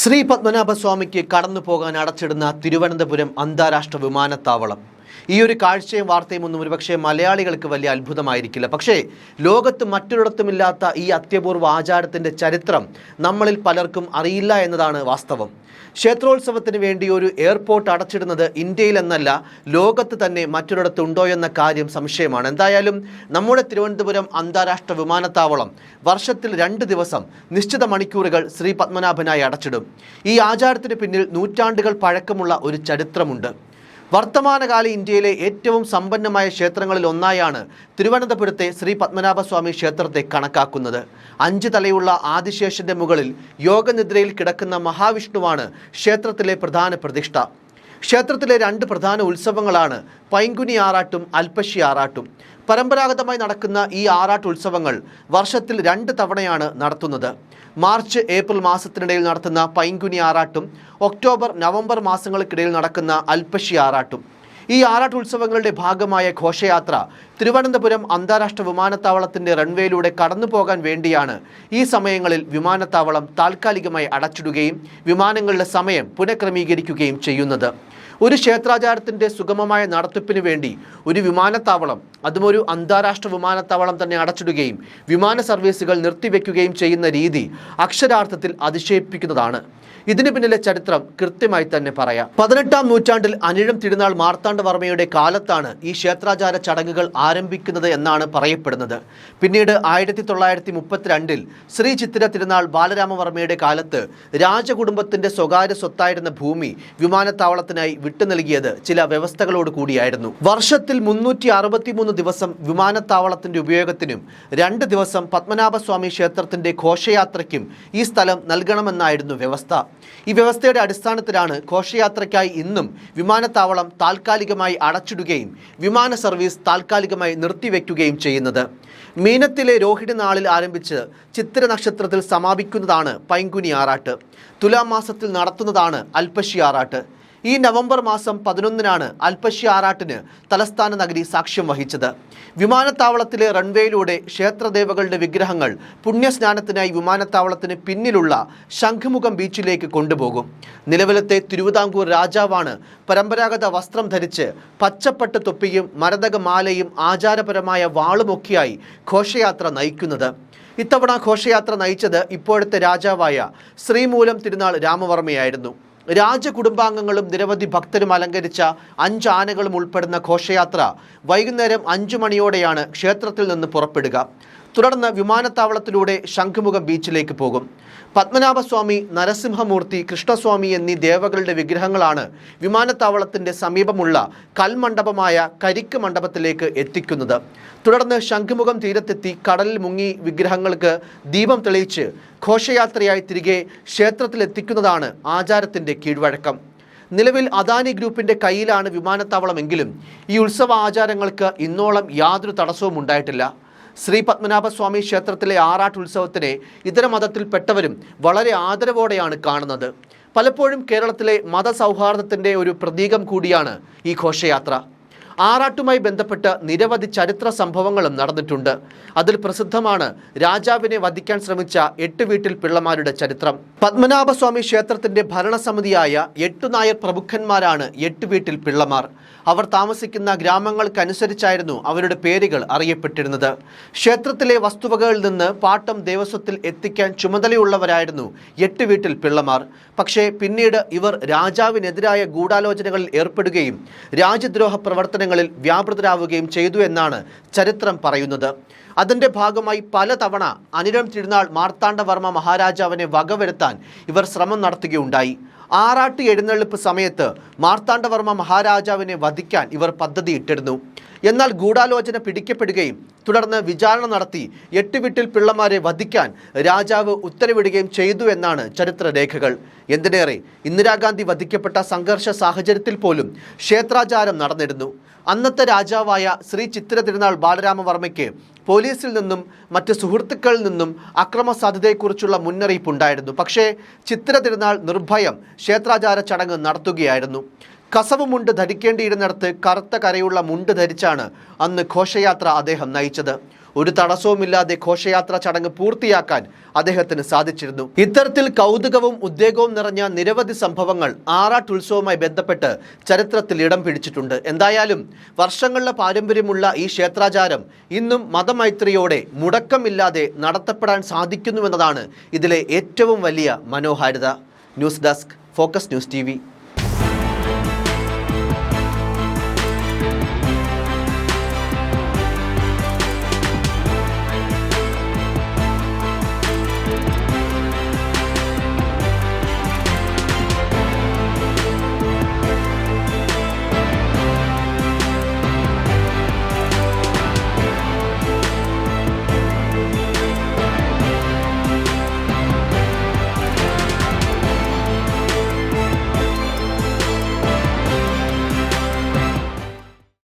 ശ്രീ പത്മനാഭസ്വാമിക്ക് കടന്നു പോകാൻ അടച്ചിടുന്ന തിരുവനന്തപുരം അന്താരാഷ്ട്ര വിമാനത്താവളം. ഈ ഒരു കാഴ്ചയും വാർത്തയും ഒന്നും ഒരുപക്ഷെ മലയാളികൾക്ക് വലിയ അത്ഭുതമായിരിക്കില്ല. പക്ഷേ ലോകത്ത് മറ്റൊരിടത്തുമില്ലാത്ത ഈ അത്യപൂർവ ആചാരത്തിന്റെ ചരിത്രം നമ്മളിൽ പലർക്കും അറിയില്ല എന്നതാണ് വാസ്തവം. ക്ഷേത്രോത്സവത്തിന് വേണ്ടി ഒരു എയർപോർട്ട് അടച്ചിടുന്നത് ഇന്ത്യയിലെന്നല്ല ലോകത്ത് തന്നെ മറ്റൊരിടത്തുണ്ടോ എന്ന കാര്യം സംശയമാണ്. എന്തായാലും നമ്മുടെ തിരുവനന്തപുരം അന്താരാഷ്ട്ര വിമാനത്താവളം വർഷത്തിൽ രണ്ട് ദിവസം നിശ്ചിത മണിക്കൂറുകൾ ശ്രീ പത്മനാഭനായി അടച്ചിടും. ഈ ആചാരത്തിന് പിന്നിൽ നൂറ്റാണ്ടുകൾ പഴക്കമുള്ള ഒരു ചരിത്രമുണ്ട്. വർത്തമാനകാല ഇന്ത്യയിലെ ഏറ്റവും സമ്പന്നമായ ക്ഷേത്രങ്ങളിൽ ഒന്നായാണ് തിരുവനന്തപുരത്തെ ശ്രീ പത്മനാഭസ്വാമി ക്ഷേത്രത്തെ കണക്കാക്കുന്നത്. അഞ്ച് തലയുള്ള ആദിശേഷന്റെ മുകളിൽ യോഗനിദ്രയിൽ കിടക്കുന്ന മഹാവിഷ്ണുവാണ് ക്ഷേത്രത്തിലെ പ്രധാന പ്രതിഷ്ഠ. ക്ഷേത്രത്തിലെ രണ്ട് പ്രധാന ഉത്സവങ്ങളാണ് പൈങ്കുനി ആറാട്ടും അൽപ്പശി ആറാട്ടും. പരമ്പരാഗതമായി നടക്കുന്ന ഈ ആറാട്ട് ഉത്സവങ്ങൾ വർഷത്തിൽ രണ്ട് തവണയാണ് നടത്തുന്നത്. മാർച്ച് ഏപ്രിൽ മാസത്തിനിടയിൽ നടത്തുന്ന പൈങ്കുനി ആറാട്ടും ഒക്ടോബർ നവംബർ മാസങ്ങൾക്കിടയിൽ നടക്കുന്ന അൽപ്പശി ആറാട്ടും. ഈ ആറാട്ട് ഉത്സവങ്ങളുടെ ഭാഗമായ ഘോഷയാത്ര തിരുവനന്തപുരം അന്താരാഷ്ട്ര വിമാനത്താവളത്തിന്റെ റൺവേയിലൂടെ കടന്നു പോകാൻ വേണ്ടിയാണ് ഈ സമയങ്ങളിൽ വിമാനത്താവളം താൽക്കാലികമായി അടച്ചിടുകയും വിമാനങ്ങളുടെ സമയം പുനഃക്രമീകരിക്കുകയും ചെയ്യുന്നത്. ഒരു ക്ഷേത്രാചാരത്തിന്റെ സുഗമമായ നടത്തിപ്പിന് വേണ്ടി ഒരു വിമാനത്താവളം അതും ഒരു അന്താരാഷ്ട്ര വിമാനത്താവളം തന്നെ അടച്ചിടുകയും വിമാന സർവീസുകൾ നിർത്തിവെക്കുകയും ചെയ്യുന്ന രീതി അക്ഷരാർത്ഥത്തിൽ അതിശയിപ്പിക്കുന്നതാണ്. ഇതിന് പിന്നിലെ ചരിത്രം കൃത്യമായി തന്നെ പറയാം. പതിനെട്ടാം നൂറ്റാണ്ടിൽ അനിഴം തിരുനാൾ മാർത്താണ്ഡവർമ്മയുടെ കാലത്താണ് ഈ ക്ഷേത്രാചാര ചടങ്ങുകൾ ആരംഭിക്കുന്നത് എന്നാണ് പറയപ്പെടുന്നത്. പിന്നീട് ആയിരത്തി തൊള്ളായിരത്തി മുപ്പത്തിരണ്ടിൽ ശ്രീ ചിത്തിര തിരുനാൾ ബാലരാമവർമ്മയുടെ കാലത്ത് രാജകുടുംബത്തിന്റെ സ്വകാര്യ സ്വത്തായിരുന്ന ഭൂമി വിമാനത്താവളത്തിനായി വിട്ടു നൽകിയത് ചില വ്യവസ്ഥകളോട് കൂടിയായിരുന്നു. വർഷത്തിൽ മുന്നൂറ്റി അറുപത്തിമൂന്ന് ദിവസം വിമാനത്താവളത്തിന്റെ ഉപയോഗത്തിനും രണ്ട് ദിവസം പത്മനാഭസ്വാമി ക്ഷേത്രത്തിന്റെ ഘോഷയാത്രയ്ക്കും ഈ സ്ഥലം നൽകണമെന്നായിരുന്നു വ്യവസ്ഥ. ഈ വ്യവസ്ഥയുടെ അടിസ്ഥാനത്തിലാണ് ഘോഷയാത്രയ്ക്കായി ഇന്നും വിമാനത്താവളം താൽക്കാലികമായി അടച്ചിടുകയും വിമാന സർവീസ് താൽക്കാലികമായി നിർത്തിവെക്കുകയും ചെയ്യുന്നത്. മീനത്തിലെ രോഹിണി നാളിൽ ആരംഭിച്ച് ചിത്തിര നക്ഷത്രത്തിൽ സമാപിക്കുന്നതാണ് പൈങ്കുനി ആറാട്ട്. തുലാം മാസത്തിൽ നടത്തുന്നതാണ് അൽപശി ആറാട്ട്. ഈ നവംബർ മാസം പതിനൊന്നിനാണ് അൽപ്പശി ആറാട്ടിന് തലസ്ഥാന നഗരി സാക്ഷ്യം വഹിച്ചത്. വിമാനത്താവളത്തിലെ റൺവേയിലൂടെ ക്ഷേത്രദേവകളുടെ വിഗ്രഹങ്ങൾ പുണ്യസ്നാനത്തിനായി വിമാനത്താവളത്തിന് പിന്നിലുള്ള ശംഖുമുഖം ബീച്ചിലേക്ക് കൊണ്ടുപോകും. നിലവിലത്തെ തിരുവിതാംകൂർ രാജാവാണ് പരമ്പരാഗത വസ്ത്രം ധരിച്ച് പച്ചപ്പട്ട് തൊപ്പിയും മരതകമാലയും ആചാരപരമായ വാളുമൊക്കെയായി ഘോഷയാത്ര നയിക്കുന്നത്. ഇത്തവണ ഘോഷയാത്ര നയിച്ചത് ഇപ്പോഴത്തെ രാജാവായ ശ്രീമൂലം തിരുനാൾ രാമവർമ്മയായിരുന്നു. രാജകുടുംബാംഗങ്ങളും നിരവധി ഭക്തരും അലങ്കരിച്ച അഞ്ച് ആനകളും ഉൾപ്പെടുന്ന ഘോഷയാത്ര വൈകുന്നേരം അഞ്ചു മണിയോടെയാണ് ക്ഷേത്രത്തിൽ നിന്ന് പുറപ്പെടുക. തുടർന്ന് വിമാനത്താവളത്തിലൂടെ ശംഖുമുഖം ബീച്ചിലേക്ക് പോകും. പത്മനാഭസ്വാമി നരസിംഹമൂർത്തി കൃഷ്ണസ്വാമി എന്നീ ദേവകളുടെ വിഗ്രഹങ്ങളാണ് വിമാനത്താവളത്തിന്റെ സമീപമുള്ള കൽമണ്ഡപമായ കരിക്ക് മണ്ഡപത്തിലേക്ക് എത്തിക്കുന്നത്. തുടർന്ന് ശംഖുമുഖം തീരത്തെത്തി കടലിൽ മുങ്ങി വിഗ്രഹങ്ങൾക്ക് ദീപം തെളിയിച്ച് ഘോഷയാത്രയായി തിരികെ ക്ഷേത്രത്തിലെത്തിക്കുന്നതാണ് ആചാരത്തിന്റെ കീഴ്വഴക്കം. നിലവിൽ അദാനി ഗ്രൂപ്പിന്റെ കയ്യിലാണ് വിമാനത്താവളമെങ്കിലും ഈ ഉത്സവ ആചാരങ്ങൾക്ക് ഇന്നോളം യാതൊരു തടസ്സവും ഉണ്ടായിട്ടില്ല ശ്രീ പത്മനാഭസ്വാമി ക്ഷേത്രത്തിലെ ആറാട്ട് ഉത്സവത്തിനെ ഇതര മതത്തിൽപ്പെട്ടവരും വളരെ ആദരവോടെയാണ് കാണുന്നത്. പലപ്പോഴും കേരളത്തിലെ മതസൗഹാർദ്ദത്തിന്റെ ഒരു പ്രതീകം കൂടിയാണ് ഈ ഘോഷയാത്ര. ആറാട്ടുമായി ബന്ധപ്പെട്ട് നിരവധി ചരിത്ര സംഭവങ്ങളും നടന്നിട്ടുണ്ട്. അതിൽ പ്രസിദ്ധമാണ് രാജാവിനെ വധിക്കാൻ ശ്രമിച്ച എട്ട് വീട്ടിൽ പിള്ളമാരുടെ ചരിത്രം. പത്മനാഭസ്വാമി ക്ഷേത്രത്തിന്റെ ഭരണസമിതിയായ എട്ടു നായർ പ്രമുഖന്മാരാണ് എട്ട് വീട്ടിൽ പിള്ളമാർ. അവർ താമസിക്കുന്ന ഗ്രാമങ്ങൾക്കനുസരിച്ചായിരുന്നു അവരുടെ പേരുകൾ അറിയപ്പെട്ടിരുന്നത്. ക്ഷേത്രത്തിലെ വസ്തുവകകളിൽ നിന്ന് പാട്ടം ദേവസ്വത്തിൽ എത്തിക്കാൻ ചുമതലയുള്ളവരായിരുന്നു എട്ട് വീട്ടിൽ പിള്ളമാർ. പക്ഷേ പിന്നീട് ഇവർ രാജാവിനെതിരായ ഗൂഢാലോചനകളിൽ ഏർപ്പെടുകയും രാജ്യദ്രോഹ പ്രവർത്തനങ്ങളിൽ വ്യാപൃതരാവുകയും ചെയ്തു എന്നാണ് ചരിത്രം പറയുന്നത്. അതിന്റെ ഭാഗമായി പലതവണ അനിരം തിരുനാൾ മാർത്താണ്ഡവർമ്മ മഹാരാജാവിനെ വകവരുത്താൻ ഇവർ ശ്രമം നടത്തുകയുണ്ടായി. ആറാട്ട് എഴുന്നള്ളിപ്പ് സമയത്ത് മാർത്താണ്ഡവർമ്മ മഹാരാജാവിനെ വധിക്കാൻ ഇവർ പദ്ധതിയിട്ടിരുന്നു. എന്നാൽ ഗൂഢാലോചന പിടിക്കപ്പെടുകയും തുടർന്ന് വിചാരണ നടത്തി എട്ട് വീട്ടിൽ പിള്ളമാരെ വധിക്കാൻ രാജാവ് ഉത്തരവിടുകയും ചെയ്തു എന്നാണ് ചരിത്രരേഖകൾ. എന്തിനേറെ ഇന്ദിരാഗാന്ധി വധിക്കപ്പെട്ട സംഘർഷ സാഹചര്യത്തിൽ പോലും ക്ഷേത്രാചാരം നടന്നിരുന്നു. അന്നത്തെ രാജാവായ ശ്രീ ചിത്ര തിരുനാൾ ബാലരാമവർമ്മയ്ക്ക് പോലീസിൽ നിന്നും മറ്റ് സുഹൃത്തുക്കളിൽ നിന്നും അക്രമ സാധ്യതയെക്കുറിച്ചുള്ള മുന്നറിയിപ്പുണ്ടായിരുന്നു. പക്ഷേ ചിത്ര തിരുനാൾ നിർഭയം ക്ഷേത്രാചാര ചടങ്ങ് നടത്തുകയായിരുന്നു. കസവ് മുണ്ട് ധരിക്കേണ്ടിയിരുന്നിടത്ത് കറുത്ത കരയുള്ള മുണ്ട് ധരിച്ചാണ് അന്ന് ഘോഷയാത്ര അദ്ദേഹം നയിച്ചത്. ഒരു തടസ്സവുമില്ലാതെ ഘോഷയാത്ര ചടങ്ങ് പൂർത്തിയാക്കാൻ അദ്ദേഹത്തിന് സാധിച്ചിരുന്നു. ഇത്തരത്തിൽ കൗതുകവും ഉദ്വേഗവും നിറഞ്ഞ നിരവധി സംഭവങ്ങൾ ആറാട്ട് ഉത്സവവുമായി ബന്ധപ്പെട്ട് ചരിത്രത്തിൽ ഇടം പിടിച്ചിട്ടുണ്ട്. എന്തായാലും വർഷങ്ങളിലെ പാരമ്പര്യമുള്ള ഈ ക്ഷേത്രാചാരം ഇന്നും മതമൈത്രിയോടെ മുടക്കമില്ലാതെ നടത്തപ്പെടാൻ സാധിക്കുന്നുവെന്നതാണ് ഇതിലെ ഏറ്റവും വലിയ മനോഹാരിത. News desk focus news T